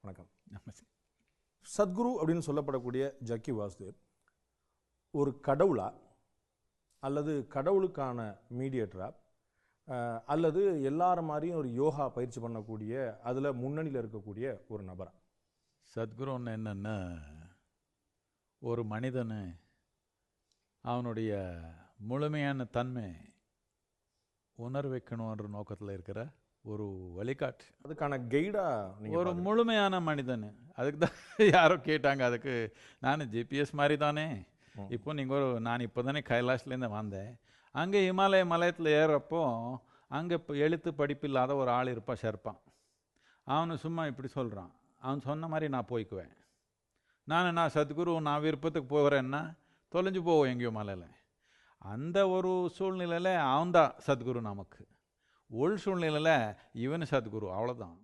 வணக்கம். நமஸ்தே. சத்குரு அப்படின்னு சொல்லப்படக்கூடிய ஜக்கி வாசுதேவ் ஒரு கடவுளா அல்லது கடவுளுக்கான மீடியேட்டரா அல்லது எல்லார மாதிரியும் ஒரு யோகா பயிற்சி பண்ணக்கூடிய அதில் முன்னணியில் இருக்கக்கூடிய ஒரு நபரா? சத்குருன்னு என்னன்னா ஒரு மனிதனு அவனுடைய முழுமையான தன்மை உணர வைக்கணுன்ற நோக்கத்தில் இருக்கிற ஒரு வழிகாட்டு. அதுக்கான கைடா நீங்க ஒரு. முழுமையான மனிதன். அதுக்கு தான் யாரோ கேட்டாங்க அதுக்கு நான் ஜிபிஎஸ் மாதிரி தானே. இப்போ நீங்கள் ஒரு நான் இப்போ தானே கைலாஷ்லேருந்து வந்தேன். அங்கே இமாலய மலையத்தில் ஏறுறப்போ அங்கே இப்போ எழுத்து படிப்பு இல்லாத ஒரு ஆள் இருப்பான் ஷெர்ப்பான் அவனு சும்மா இப்படி சொல்கிறான் அவன் சொன்ன மாதிரி நான் போய்க்குவேன். நான் நான் சத்குரு நான் விருப்பத்துக்கு போகிறேன்னா தொலைஞ்சு போவோம் எங்கேயோ மலையில். அந்த ஒரு சூழ்நிலையில் அவன்தான் சத்குரு நமக்கு. ஒழு சூழ்நிலையில் இவனு சத்குரு அவ்வளோதான்